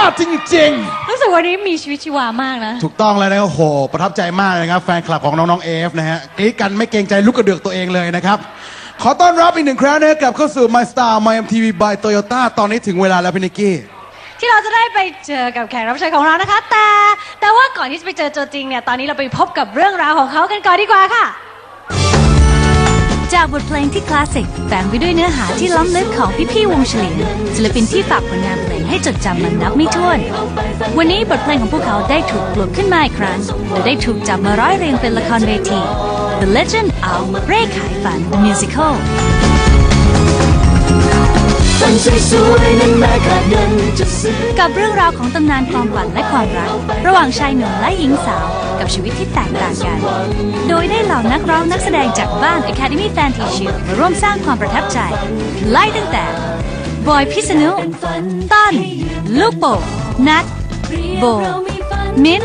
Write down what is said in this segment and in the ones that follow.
อดจริง รู้สึกวันนี้มีชีวิตชีวามากนะ ๆ ถูกต้องแล้วนะครับโอ้โห ประทับใจมากเลยนะครับ แฟนคลับของน้องๆเอฟนะฮะกรี๊ดกันไม่เกรงใจลูกกระเดือกตัวเองเลยนะครับ ขอต้อนรับอีกหนึ่งครั้งนะครับกลับเข้าสู่ My Star My MTV by Toyota ตอนนี้ถึงเวลาแล้วพี่นิกกี้ ที่เราจะได้ไปเจอกับแขกรับเชิญของเรานะคะ แต่แต่ว่าก่อนที่จะไปเจอตัวจริงเนี่ยตอนนี้เราไปพบกับเรื่องราวของเขากันก่อนดีกว่าค่ะ จากบทเพลงที่คลาสสิกแฝงไปด้วยเนื้อหาที่ล้ำลึกของพี่ๆวงเฉลียงศิลปินที่ฝากผลงานเพลงให้จดจำมันนับไม่ถ้วน วันนี้บทเพลงของพวกเขาได้ถูกปลุกขึ้นมาอีกครั้งและได้ถูกจับมาร้อยเรียงเป็นละครเวที The Legend of เร่ขายฝัน The Musical ฝันสวยๆนั้นแม้ขาดเงินจะซื้อกับเรื่องราวของตำนานความฝันและความรัก ระหว่างชายหนุ่มและหญิงสาว กับชีวิตที่แตกต่างกัน โดยได้เหล่านักร้องนักแสดงจากบ้าน Academy Fan t e a c h e r มาร่วมสร้างความประทับใจ ไล่ตั้งแต่ บอยพิษณุต้น ลูกโป่งนัทโบ มิ้น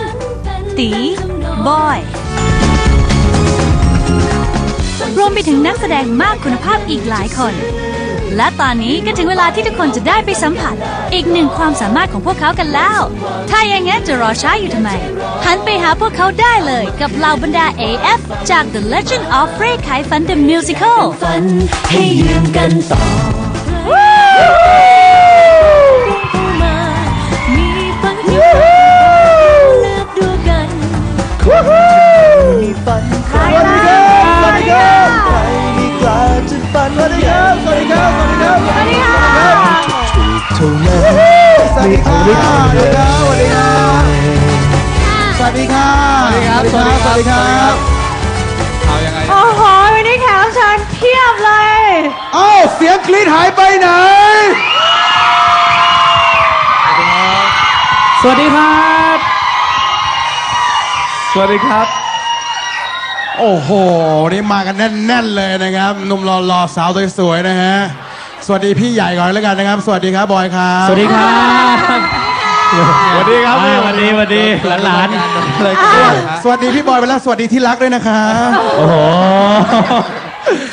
ตี บอยรวมไปถึงนักแสดงมากคุณภาพอีกหลายคน และตอนนี้ก็ถึงเวลาที่ทุกคนจะได้ไปสัมผัส อีกหนึ่งความสามารถของพวกเขากันแล้ว ถ้าอย่างงั้นจะรอช้าอยู่ทำไม หันไปหาพวกเขาได้เลยกับเหล่าบรรดา AF จาก The Legend of Ray ขายฝัน The Musical ฝันให้ยืมกันต่อ วัสดีครับสวัสดีครับโอ้โหวันนี้แขกรับเชิญเพียบเลย เอ้าเสียงกรี๊ดหายไปไหน สวัสดีครับ สวัสดีครับ โอ้โหนี่มากันแน่น ๆ เลยนะครับหนุ่มหล่อๆสาวสวยๆนะฮะ สวัสดีพี่ใหญ่ก่อนแล้วกันนะครับ สวัสดีครับบอยครับ สวัสดีครับ สวัสดีครับอ่าสวัสดีสวัสดีหลานๆเลยสวัสดีพี่บอยไปแล้วสวัสดีที่รักด้วยนะครับโอ้โห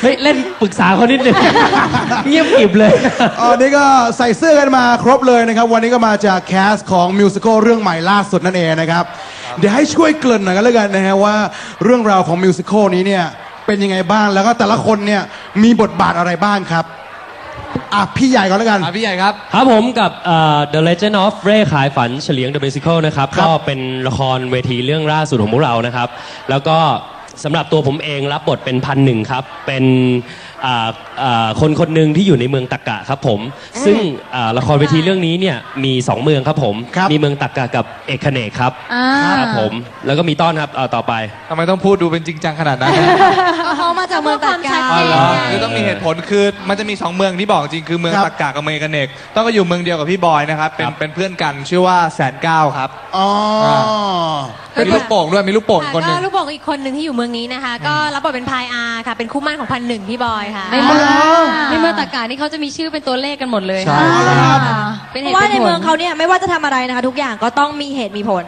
เฮ้ยเล่นปรึกษาเขานิดนึงเงียบกริบเลยอ๋อนี่ก็ใส่เสื้อกันมาครบเลยนะครับ วันนี้ก็มาจากแคสของมิวสิควลเรื่องใหม่ล่าสุดนั่นเองนะครับ เดี๋ยวให้ช่วยเกริ่นหน่อยกันแล้วกันนะฮะว่าเรื่องราวของมิวสิควลนี้เนี่ยเป็นยังไงบ้างแล้วก็แต่ละคนเนี่ยมีบทบาทอะไรบ้างครับ อะพี่ใหญ่ก่อนแล้วกัน อะพี่ใหญ่ครับ ครับผมกับเอ่อ The Legend of Ray ขายฝันเฉลียง The Musical นะครับ ครับ ก็เป็นละครเวทีเรื่องล่าสุดของพวกเรานะครับ แล้วก็สำหรับตัวผมเองรับบทเป็นพันหนึ่งครับ เป็น อ่าอ่าคนคนหนึ่งที่อยู่ในเมืองตักกะครับผม ซึ่งอ่าละครเวทีเรื่องนี้เนี่ยมีสองเมืองครับผม ครับมีเมืองตักกะกับเอกเนกครับอ่า ครับผม แล้วก็มีต้อนครับเอาต่อไป ทำไมต้องพูดดูเป็นจริงจังขนาดนั้นนะ เขามาจากเมืองตากา อ๋อเหรอ คือต้องมีเหตุผลคือมันจะมีสองเมืองที่บอกจริงคือเมืองครับ ตากกากับเมืองเอกเนกต้องก็อยู่เมืองเดียวกับพี่บอยนะครับเป็นเป็นเพื่อนกันชื่อว่าแสนเก้าครับอ๋อมีลูกโป่งด้วยมีลูกโป่งคนหนึ่งก็ลูกบอกอีกคนหนึ่งที่อยู่เมืองนี้นะคะ ก็รับบทเป็นพายอาค่ะ เป็นคู่หมั่นของพันหนึ่งพี่บอยค่ะในเมืองในเมืองตากานี่เขาจะมีชื่อเป็นตัวเลขกันหมดเลยใช่เป็นเพเหตุราะว่าเป็นในผเมืลองเขาเนี่ยไม่ว่าจะทำอะไรนะคะทุกอย่างก็ต้องมีเหตุมีผล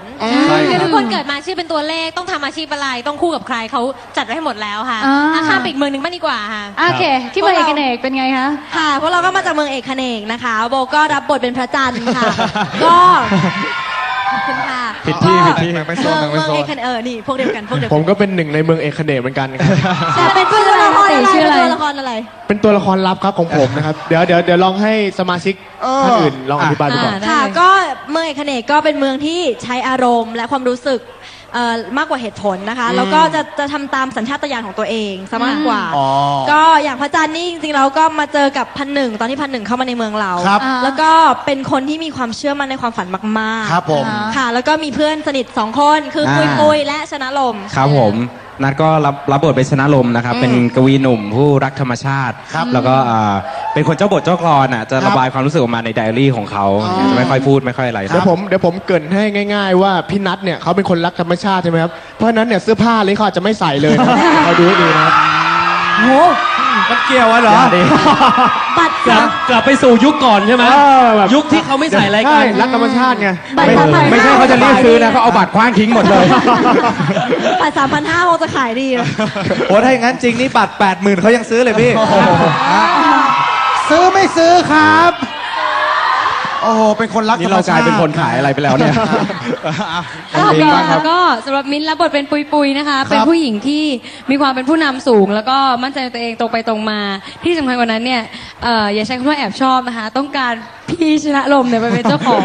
ใช่คือครัทุบกคนเกิดมาชื่อเป็นตัวเลขต้องทำอาชีพอะไรต้องคู่กับใครเขาจัดไว้ให้หมดแล้วค่ะอ่า อะข้ามไปอีกเมืองหนึ่งบ้างดีกว่าค่ะ โอเค ที่เมืองเอกเนกเป็นไงคะ ค่ะพวกเราก็มาจากเมืองเอกเนกนะคะ โบก็รับบทเป็นพระจันทร์ค่ะ ก็ขอบคุณค่ะผิดที่ก็ผิดที่ไม่โซเมืนองไม่เมืองโซเอน กเนกเออนี่พวกเดียวกันพวกเดียวผกัมก็เป็นหนึ่งในเมืองเอกเขนมเหมือนกันครับ แต่เป็นตัวละครอะไรชื่ออะไรเป็นตัวละครอะไร เป็นตัวละครลับครับของผมนะครับ เดี๋ยวเดี๋ยวเดี๋ยวลองให้สมาชิกเออท่านอื่นลองอธิบายดูก่อน อ่า ค่ะก็เมืองเอกเนกก็เป็นเมืองที่ใช้อารมณ์และความรู้สึกเอ่อมากกว่าเหตุผลนะคะ แล้วก็จะจะทำตามสัญชาตญาณของตัวเองซะมากกว่า อ๋อก็อย่างพระจันทร์นี่จริงๆเราก็มาเจอกับพันหนึ่งตอนที่พันหนึ่งเข้ามาในเมืองเรา ครับ แล้วก็เป็นคนที่มีความเชื่อมั่นในความฝันมากๆ ครับผม ค่ะ แล้วก็มีเพื่อนสนิทสองคนคือปุยอ่าปุยและชนะลม ครับผม นัดก็รับรับบทเป็นชนะลมนะครับ เป็นกวีหนุ่มผู้รักธรรมชาติครับแล้วก็อ่าเป็นคนเจ้าบทเจ้ากลอนอะจะครับระบายความรู้สึกออกมาในไดอารี่ของเขาอ๋อจะไม่ค่อยพูดไม่ค่อยอะไรเดี๋ยวผมเดี๋ยวผมเกรินให้ง่าย ๆ ว่าพี่นัทเนี่ยเขาเป็นคนรักธรรมชาติใช่ไหมครับเพราะฉะนั้นเนี่ยเสื้อผ้าเลยเขาอาจจะไม่ใส่เลยนะครับเราดูให้ดีนะครับมันเกี่ยววะเหรอ บัตรกลับกลับไปสู่ยุคก่อนใช่ไหมเออแบบ ยุคที่เขาไม่ใส่อะไรกัใช่นรักธรรมชาติไง บัตรสามพันไม่ใช่เขาจะรีบซื้อนะเขาเอาบัตรคว้างทิ้งหมดเลย บัตรสามพันห้าคงจะขายดีนะโอ้ถ้าอย่างนั้นจริงนี่บัตรแปดหมื่นเขายังซื้อเลยพี่ ซื้อไม่ซื้อครับ โอ้โหเป็นคนรักธรนี่รมเราชาติกลายเป็นคนขายอะไรไปแล้วเนี่ยค่ะแล้วก็สำหรับมิ้นท์รับบทเป็นปุยปุยๆนะคะ เป็นผู้หญิงที่มีความเป็นผู้นำสูง แล้วก็มั่นใจในตัวเองตรงไปตรงมา ที่สำคัญกว่านั้นเนี่ยเอ่ออย่าใช้คำว่าแอบชอบนะคะ ต้องการพี่ชนะลมเนี่ยไปเป็นเจ้าของ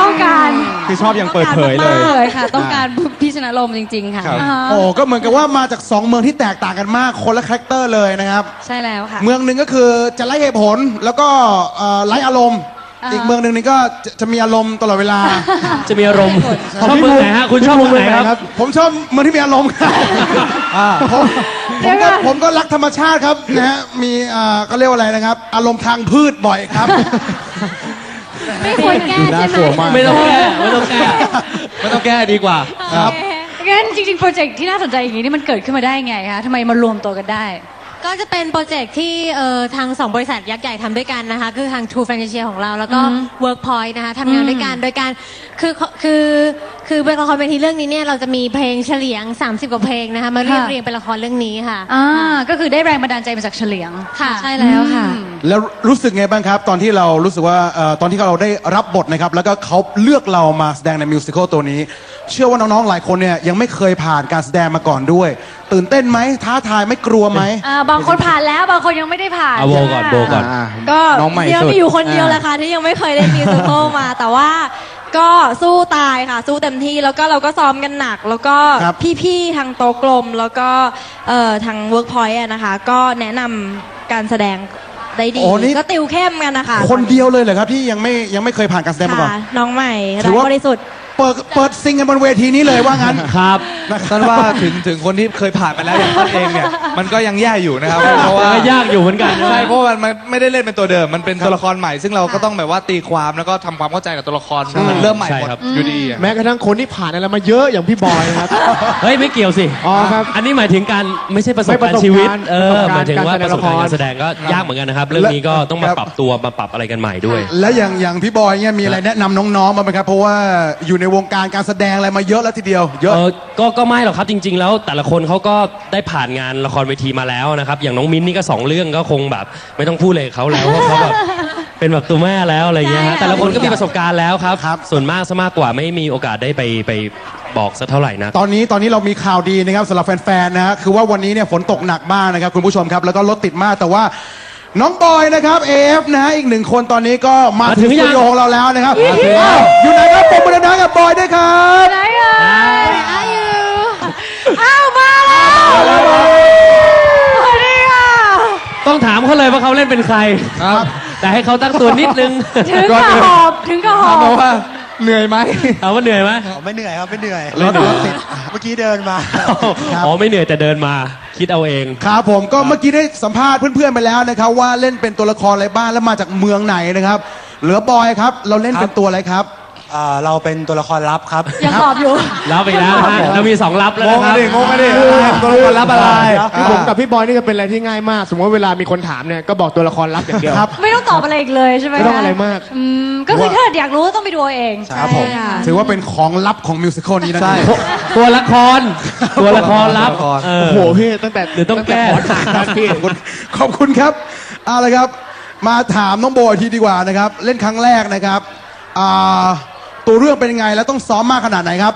ต้องการคือชอบอย่างเปิดเผยเลย ต้องการมากๆเลยค่ะ ต้องการพี่ชนะลมจริง ๆ ค่ะครับโอ้ก็เหมือนกับว่ามาจากสองเมืองที่แตกต่างกันมากคนละคาแรคเตอร์เลยนะครับ ใช่แล้วค่ะ เมืองหนึ่งก็คือจะไร้เหตุผลแล้วก็เอ่อไร้อารมณ์ อีกเมืองหนึ่งนี่ก็จะจะมีอารมณ์ตลอดเวลาจะมีอารมณ์ชอบเมืองไหนฮะคุณชอบเมืองไหนครับ ผมชอบเมืองที่มีอารมณ์ครับผมผมก็ผมก็รักธรรมชาติครับนะฮะมีเอ่อก็เรียกว่าอะไรนะครับ อารมณ์ทางพืชบ่อยครับ ไม่ควรแก้ใช่ไหมไม่ต้องแก้ไม่ต้องแก้ไม่ต้องแก้ดีกว่า ครับ งั้นจริงๆ โปรเจกต์ที่น่าสนใจอย่างนี้นี่มันเกิดขึ้นมาได้ไงคะทำไมมารวมตัวกันได้ ก็จะเป็นโปรเจกต์ที่เอ่อทางสองบริษัทยักษ์ใหญ่ทำด้วยกันนะคะ คือทาง True f r a n c h i s e ของเราแล้วก็ Workpoint นะคะทำงานด้วยกันโดยการคือคือคือเป็นละครเวทีเรื่องนี้เนี่ยเราจะมีเพลงเฉลียง 30 กว่าเพลงนะคะมาเรียบค่ะเรียงเป็นละครเรื่องนี้ค่ะ อ่าก็คือได้แรงบันดาลใจมาจากเฉลียงค่ะ ใช่แล้วค่ะ แล้วรู้สึกไงบ้างครับ ตอนที่เรารู้สึกว่าเอ่อตอนที่เราได้รับบทนะครับ แล้วก็เขาเลือกเรามาแสดงในมิวสิควลตัวนี้ เชื่อว่าน้องๆหลายคนเนี่ยยังไม่เคยผ่านการแสดงมาก่อนด้วย ตื่นเต้นไหมท้าทายไม่กลัวไหมอ่าบางคนผ่านแล้วบางคนยังไม่ได้ผ่าน เอาโบก่อนโบก่อนก็น้องใหม่เดียวสุด มีอยู่คนเดียวแหละค่ะที่ยังไม่เคยเล่นมิวสิควลมาแต่ว่าก็สู้ตายค่ะ สู้เต็มที่แล้วก็เราก็ซ้อมกันหนัก แล้วก็ครับ พี่ๆทางโตะกลม แล้วก็เอ่อทางเวิร์กพอยต์นะคะ ก็แนะนำการแสดงได้ดี โอ้นี่ ก็ติวเข้มกันนะคะคนเดียวเลยเหรอครับที่ยังไม่ยังไม่เคยผ่านการแสดงมาก่อน ค่ะน้องใหม่ถืรัอกว่า บริสุทธิ์ เปิดเปิดซิงกันบนเวทีนี้เลยว่างั้น ครับท่านว่าถึงถึงคนที่เคยผ่านไปแล้วอย่างท่านเองเนี่ยมันก็ยังแย่อยู่นะครับเพราะว่าก็ยากอยู่เหมือนกันนะใช่เพราะว่ามันไม่ได้เล่นเป็นตัวเดิมมันเป็นตัวละครใหม่ ซึ่งเราก็ต้องแบบว่าตีความแล้วก็ทำความเข้าใจกับตัวละครมันเริ่มใหม่หมดใช่ครับอยู่ดีอะแม้กระทั่งคนที่ผ่านอะไรมาเยอะอย่างพี่บอยนะครับเฮ้ยไม่เกี่ยวสิอ๋อครับอันนี้หมายถึงการไม่ใช่ประสบไม่ประการสบณ์ชีวิตการณ์เออประสบการณ์หมายถึงว่าการประแสดงสบการณ์ละครการแสดงก็ยากเหมือนกันนะครับเรื่องนี้ก็ต้องมาปรับตัวมาปรับอะไรกันใหม่ด้วย และอย่างอย่างพี่บอยเนี่ยมีอะไรแนะนำน้องๆมางไหมครับเพราะว่าอยู่ในวงการการแสดงอะไรมาเยอะแล้วทีเดียว เยอะ เออก็ก็ไม่หรอกครับจริง ๆ แล้วแต่ละคนเขาก็ได้ผ่านงานละครเวทีมาแล้วนะครับ อย่างน้องมิ้นนี่ก็สองเรื่องก็คงแบบ ไม่ต้องพูดเลยกับเขาแล้วเพราะเขาแบบเป็นแบบตัวแม่แล้วอะไรอย่างเงี้ยฮะใช่ค่ะแต่ละคนก็มีประสบการณ์แล้วครับครับ ส่วนมากซะมากกว่าไม่มีโอกาสได้ไปไปบอกสักเท่าไหร่นะ ตอนนี้ตอนนี้เรามีข่าวดีนะครับสำหรับแฟนๆนะฮะคือว่าวันนี้เนี่ยฝนตกหนักมากนะครับคุณผู้ชมครับแล้วก็รถติดมากแต่ว่า น้องบอยนะครับ AF นะฮะอีกหนึ่งคนตอนนี้ก็มามาถึถึงงสยัตูงดิโอของเราแล้วนะครับมาถึงอ้าวอยู่ไหนครับผมบรรดากับบบอยด้วยครับไหนอะสวัสดีค่ะ ต้องถามเขาเลยว่าเขาเล่นเป็นใคร ครับ แต่ให้เขาตั้งตัวนิดนึง ถึงกับหอบ ถึงกับหอถามมาบว่า เหนื่อยไหมถามว่าเหนื่อยไหมไม่เหนื่อยครับไม่เหนื่อยรถรถติดเมื่อกี้เดินมาอ๋อไม่เหนื่อยแต่เดินมา คิดเอาเอง ครับผมก็เมื่อกี้ได้สัมภาษณ์เพื่อนๆไปแล้วนะครับ ว่าเล่นเป็นตัวละครอะไรบ้างแล้วมาจากเมืองไหนนะครับ เหลือบอยครับ เราเล่นเป็นตัวอะไรครับ อ่าเราเป็นตัวละครลับครับยังหอบอยู่ รับไปแล้วนะฮะเรามีสองรับแล้วงงนะคกัรันบ ดิงงกันดิตัวละครรับอะไรคือผมกับพี่บอยนี่จะเป็นอะไรที่ง่ายมาก สมมติว่าเวลามีคนถามเนี่ยก็บอกตัวละครลับอย่างเดียว ครับ ไม่ต้องตอบอะไรอีกเลยใช่ไหมไม่ต้องคะอะไรมาก อืมก็คือถ้าอยากรู้ต้องไปดูเอาเอง ครับผมถือว่าเป็นของลับของมิวสิควลนี้นะ ใช่ ตัวละคร ตัวละครรับตัวละคร เออ โอ้โหพี่ตั้งแต่หรือต้องแก้ตั้ต่ขอถามพี่ขอบคุณครับเอาละครับ มาถามน้องโบอยทีดีกว่านะครับ เล่นครั้งแรกนะครับอ่า ตัวเรื่องเป็นยังไง แล้วต้องซ้อมมากขนาดไหนครับ